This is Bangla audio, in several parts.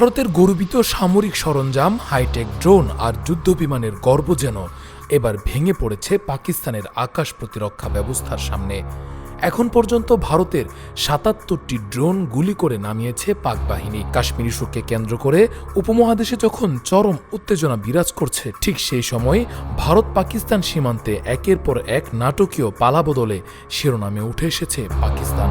ভারতের গর্বিত সামরিক সরঞ্জাম হাইটেক ড্রোন আর যুদ্ধবিমানের গর্ব যেন এবার ভেঙে পড়েছে পাকিস্তানের আকাশ প্রতিরক্ষা ব্যবস্থার সামনে। এখন পর্যন্ত ভারতের সাতাত্তরটি ড্রোন গুলি করে নামিয়েছে পাক বাহিনী। কাশ্মীর ইস্যুকে কেন্দ্র করে উপমহাদেশে যখন চরম উত্তেজনা বিরাজ করছে, ঠিক সেই সময় ভারত পাকিস্তান সীমান্তে একের পর এক নাটকীয় পালাবদলে শিরোনামে উঠে এসেছে পাকিস্তান।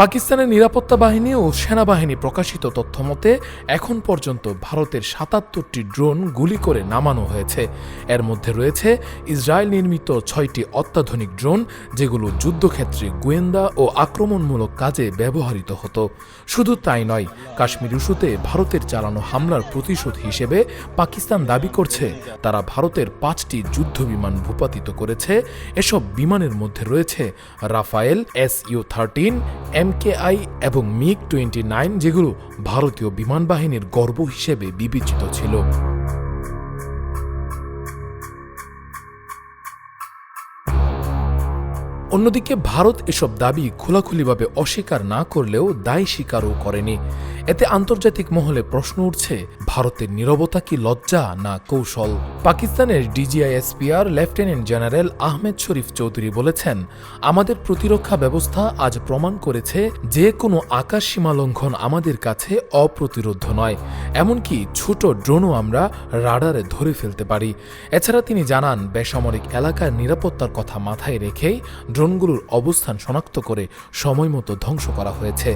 পাকিস্তানের নিরাপত্তা বাহিনী ও সেনাবাহিনী প্রকাশিত তথ্যমতে এখন পর্যন্ত ভারতের সাতাত্তরটি ড্রোন গুলি করে নামানো হয়েছে। এর মধ্যে রয়েছে ইসরায়েল নির্মিত ছয়টি অত্যাধুনিক ড্রোন, যেগুলো যুদ্ধক্ষেত্রে গোয়েন্দা ও আক্রমণমূলক কাজে ব্যবহৃত হতো। শুধু তাই নয়, কাশ্মীর ইস্যুতে ভারতের চালানো হামলার প্রতিশোধ হিসেবে পাকিস্তান দাবি করছে, তারা ভারতের পাঁচটি যুদ্ধ বিমান ভূপাতিত করেছে। এসব বিমানের মধ্যে রয়েছে Rafale S U thirteen MKI এবং মিগ টোয়েন্টি নাইন যেগুলো ভারতীয় বিমান বাহিনীর গর্ব হিসেবে বিবেচিত ছিল। অন্যদিকে ভারত এসব দাবি খোলাখুলিভাবে অস্বীকার না করলেও দায় স্বীকারও করেনি। এতে আন্তর্জাতিক মহলে প্রশ্ন উঠছে, ভারতের নীরবতা কি লজ্জা না কৌশল? পাকিস্তানের DGISPR lieutenant general Ahmed Sharif Chaudhry বলেছেন, আমাদের প্রতিরক্ষা ব্যবস্থা আজ প্রমাণ করেছে যে কোনো আকাশ সীমা লঙ্ঘন আমাদের কাছে অপ্রতিরোধ্য নয়। এমনকি ছোট ড্রোনও আমরা রাডারে ধরে ফেলতে পারি। এছাড়া তিনি জানান, বেসামরিক এলাকার নিরাপত্তার কথা মাথায় রেখেই ড্রোনগুলোর অবস্থান শনাক্ত করে সময়মতো ধ্বংস করা হয়েছে,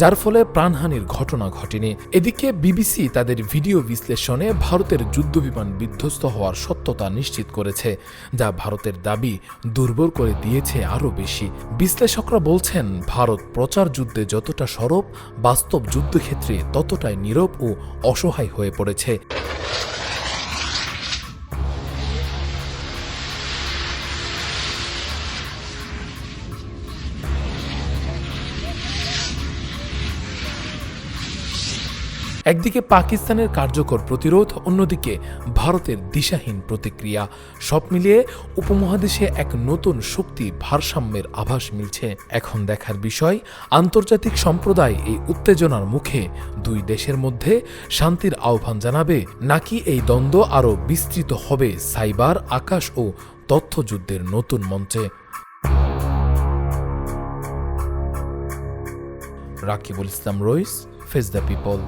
যার ফলে প্রাণহানির ঘটনা ঘটেনি। এদিকে বিবিসি তাদের ভিডিও বিশ্লেষণে ভারতের যুদ্ধবিমান বিধ্বস্ত হওয়ার সত্যতা নিশ্চিত করেছে, যা ভারতের দাবি দুর্বল করে দিয়েছে আরও বেশি। বিশ্লেষকরা বলছেন, ভারত প্রচার যুদ্ধে যতটা সরব, বাস্তব যুদ্ধক্ষেত্রে ততটাই নীরব ও অসহায় হয়ে পড়েছে। একদিকে পাকিস্তানের কার্যকর প্রতিরোধ, অন্যদিকে ভারতের দিশাহীন প্রতিক্রিয়া। সব মিলিয়ে উপমহাদেশে এক নতুন শক্তি ভারসাম্যের আভাস মিলছে। এখন দেখার বিষয়, আন্তর্জাতিক সম্প্রদায় এই উত্তেজনার মুখে দুই দেশের মধ্যে শান্তির আহ্বান জানাবে, নাকি এই দ্বন্দ্ব আরও বিস্তৃত হবে সাইবার, আকাশ ও তথ্যযুদ্ধের নতুন মঞ্চে? Rakibul Islam Rais, face the people.